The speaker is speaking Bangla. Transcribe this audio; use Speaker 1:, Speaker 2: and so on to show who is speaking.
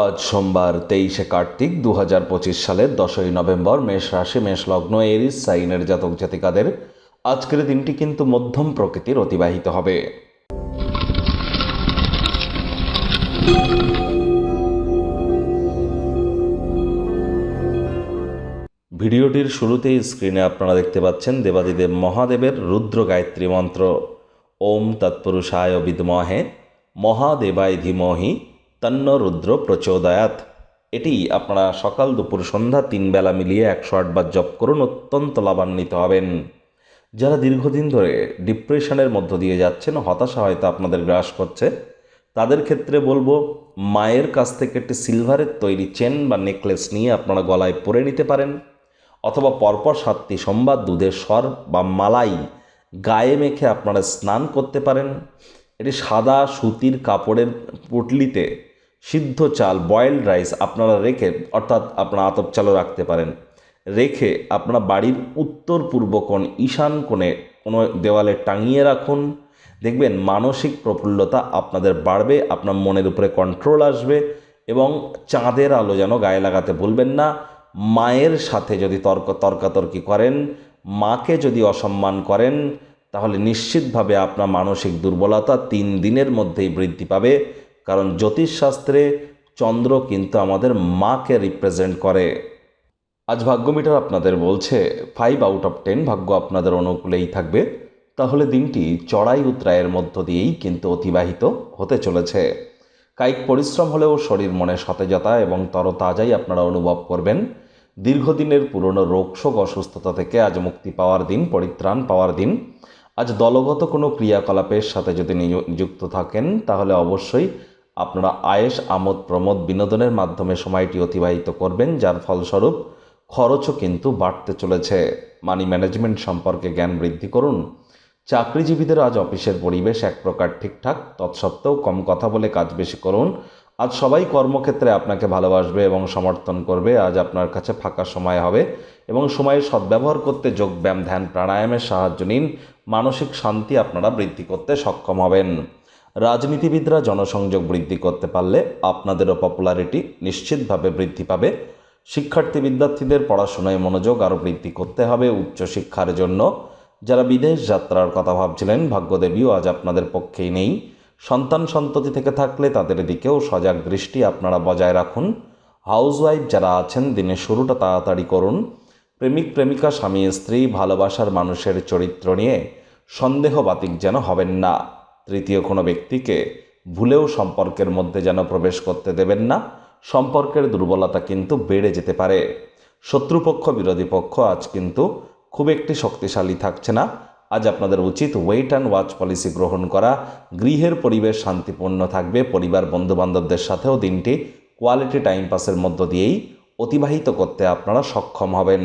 Speaker 1: আজ সোমবার তেইশে কার্তিক দু হাজার পঁচিশ সালের দশই নভেম্বর মেষ রাশি, মেষ লগ্ন, এরিস, সাইনের জাতক জাতিকাদের আজকের দিনটি কিন্তু মধ্যম প্রকৃতির অতিবাহিত হবে। ভিডিওটির শুরুতেই স্ক্রিনে আপনারা দেখতে পাচ্ছেন দেবাদিদেব মহাদেবের রুদ্র গায়ত্রী মন্ত্র। ওম তৎপুরুষায় বিদ্মহে মহাদেবায় ধীমহি তন্ন রুদ্র প্রচোদয়াত। এটি আপনারা সকাল দুপুর সন্ধ্যা তিন বেলা মিলিয়ে একশো আটবার জপ করুন, অত্যন্ত লাভান্বিত হবেন। যারা দীর্ঘদিন ধরে ডিপ্রেশনের মধ্য দিয়ে যাচ্ছেন, হতাশা হয়তো আপনাদের গ্রাস করছে। তাদের ক্ষেত্রে বলব, মায়ের কাছ থেকে একটি সিলভারের তৈরি চেন বা নেকলেস নিয়ে আপনারা গলায় পরে নিতে পারেন। অথবা পরপর সাতটি সোমবার দুধের স্বর বা মালাই গায়ে মেখে আপনারা স্নান করতে পারেন। এটি সাদা সুতির কাপড়ের পুটলিতে সিদ্ধ চাল বয়েলড রাইস আপনারা রেখে, অর্থাৎ আপনারা আতপ চালও রাখতে পারেন। রেখে আপনারা বাড়ির উত্তর পূর্ব কোণ, ঈশান কোণে কোনো দেওয়ালে টাঙিয়ে রাখুন। দেখবেন মানসিক প্রফুল্লতা আপনাদের বাড়বে, আপনার মনের উপরে কন্ট্রোল আসবে এবং চাঁদের আলো যেন গায়ে লাগাতে ভুলবেন না। মায়ের সাথে যদি তর্ক, তর্কাতর্কি করেন, মাকে যদি অসম্মান করেন, তাহলে নিশ্চিতভাবে আপনার মানসিক দুর্বলতা তিন দিনের মধ্যেই বৃদ্ধি পাবে। কারণ জ্যোতিষশাস্ত্রে চন্দ্র কিন্তু আমাদের মাকে রিপ্রেজেন্ট করে। আজ ভাগ্য মিটার আপনাদের বলছে ফাইভ আউট অফ টেন ভাগ্য আপনাদের অনুকূলেই থাকবে। তাহলে দিনটি চড়াই উত্রায়ের মধ্য দিয়েই কিন্তু অতিবাহিত হতে চলেছে। কায়িক পরিশ্রম হলেও শরীর মনে সতেজতা এবং তরতাজাই আপনারা অনুভব করবেন। দীর্ঘদিনের পুরনো রোগশোক অসুস্থতা থেকে আজ মুক্তি পাওয়ার দিন, পরিত্রাণ পাওয়ার দিন। আজ দলগত কোনো ক্রিয়াকলাপের সাথে যদি নিযুক্ত থাকেন, তাহলে অবশ্যই আপনারা আয়েস আমোদ, প্রমোদ বিনোদনের মাধ্যমে সময়টি অতিবাহিত করবেন, যার ফলস্বরূপ খরচও কিন্তু বাড়তে চলেছে। মানি ম্যানেজমেন্ট সম্পর্কে জ্ঞান বৃদ্ধি করুন। চাকরিজীবীদের আজ অফিসের পরিবেশ এক প্রকার ঠিকঠাক, তৎসত্ত্বেও কম কথা বলে কাজ বেশি করুন। আজ সবাই কর্মক্ষেত্রে আপনাকে ভালোবাসবে এবং সমর্থন করবে। আজ আপনার কাছে ফাঁকা সময় হবে এবং সময়ের সদ্ব্যবহার করতে যোগব্যায়াম ধ্যান, প্রাণায়ামের সাহায্য নিন। মানসিক শান্তি আপনারা বৃদ্ধি করতে সক্ষম হবেন। রাজনীতিবিদরা জনসংযোগ বৃদ্ধি করতে পারলে আপনাদেরও পপুলারিটি নিশ্চিতভাবে বৃদ্ধি পাবে। শিক্ষার্থী বিদ্যার্থীদের পড়াশোনায় মনোযোগ আরও বৃদ্ধি করতে হবে উচ্চশিক্ষার জন্য। যারা বিদেশ যাত্রার কথা ভাবছিলেন, ভাগ্যদেবীও আজ আপনাদের পক্ষেই নেই। সন্তান সন্ততি থেকে থাকলে তাদের দিকেও সজাগ দৃষ্টি আপনারা বজায় রাখুন। হাউসওয়াইফ যারা আছেন, দিনের শুরুটা তাড়াতাড়ি করুন। প্রেমিক, প্রেমিকা, স্বামী, স্ত্রী, ভালোবাসার মানুষের চরিত্র নিয়ে সন্দেহবাতিক যেন হবেন না। তৃতীয় কোনো ব্যক্তিকে ভুলেও সম্পর্কের মধ্যে যেন প্রবেশ করতে দেবেন না, সম্পর্কের দুর্বলতা কিন্তু বেড়ে যেতে পারে। শত্রুপক্ষ, বিরোধী পক্ষ আজ কিন্তু খুব একটি শক্তিশালী থাকছে না। আজ আপনাদের উচিত ওয়েট অ্যান্ড ওয়াচ পলিসি গ্রহণ করা। গৃহের পরিবেশ শান্তিপূর্ণ থাকবে। পরিবার, বন্ধুবান্ধবদের সাথেও দিনটি কোয়ালিটি টাইম পাসের মধ্য দিয়েই অতিবাহিত করতে আপনারা সক্ষম হবেন।